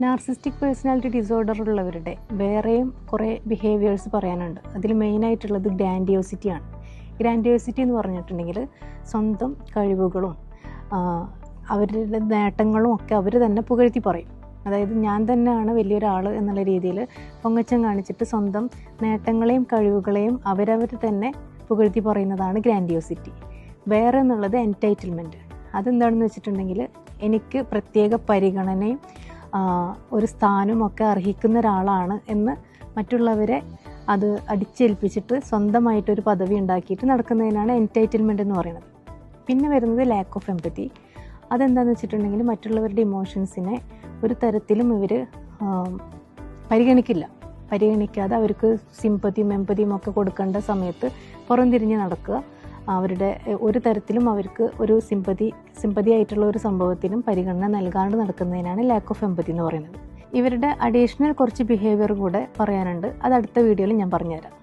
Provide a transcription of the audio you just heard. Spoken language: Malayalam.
നാർസിസ്റ്റിക് പേഴ്സണാലിറ്റി ഡിസോർഡർ ഉള്ളവരുടെ വേറെയും കുറേ ബിഹേവിയേഴ്സ് പറയാനുണ്ട്. അതിൽ മെയിനായിട്ടുള്ളത് ഗ്രാൻഡിയോസിറ്റിയാണ് ഗ്രാൻഡിയോസിറ്റി എന്ന് പറഞ്ഞിട്ടുണ്ടെങ്കിൽ സ്വന്തം കഴിവുകളും അവരുടെ നേട്ടങ്ങളും ഒക്കെ അവർ തന്നെ പുകഴ്ത്തി പറയും. അതായത് ഞാൻ തന്നെയാണ് വലിയൊരാൾ എന്നുള്ള രീതിയിൽ പൊങ്ങച്ചം കാണിച്ചിട്ട് സ്വന്തം നേട്ടങ്ങളെയും കഴിവുകളെയും അവരവർ തന്നെ പുകഴ്ത്തി പറയുന്നതാണ് ഗ്രാൻഡിയോസിറ്റി വേറെ എന്നുള്ളത് എന്റൈറ്റിൽമെന്റ് അതെന്താണെന്ന് വെച്ചിട്ടുണ്ടെങ്കിൽ എനിക്ക് പ്രത്യേക പരിഗണനയും ഒരു സ്ഥാനമൊക്കെ അർഹിക്കുന്ന ഒരാളാണ് എന്ന് മറ്റുള്ളവരെ അത് അടിച്ചേൽപ്പിച്ചിട്ട് സ്വന്തമായിട്ടൊരു പദവി ഉണ്ടാക്കിയിട്ട് നടക്കുന്നതിനാണ് എന്റൈറ്റിൽമെന്റ് എന്ന് പറയുന്നത്. പിന്നെ വരുന്നത് ലാക്ക് ഓഫ് എമ്പത്തി അതെന്താണെന്ന് വെച്ചിട്ടുണ്ടെങ്കിൽ മറ്റുള്ളവരുടെ ഇമോഷൻസിനെ ഒരു തരത്തിലും ഇവർ പരിഗണിക്കില്ല. പരിഗണിക്കാതെ അവർക്ക് സിമ്പതിയും എമ്പതിയും ഒക്കെ കൊടുക്കേണ്ട സമയത്ത് പുറംതിരിഞ്ഞ് നടക്കുക. അവരുടെ ഒരു തരത്തിലും അവർക്ക് ഒരു സിമ്പതി സിമ്പതി ആയിട്ടുള്ള ഒരു സംഭവത്തിനും പരിഗണന നൽകാണ്ട് നടക്കുന്നതിനാണ് ലാക്ക് ഓഫ് എമ്പതി എന്ന് പറയുന്നത്. ഇവരുടെ അഡീഷണൽ കുറച്ച് ബിഹേവിയർ കൂടെ പറയാനുണ്ട്. അത് അടുത്ത വീഡിയോയിൽ ഞാൻ പറഞ്ഞുതരാം.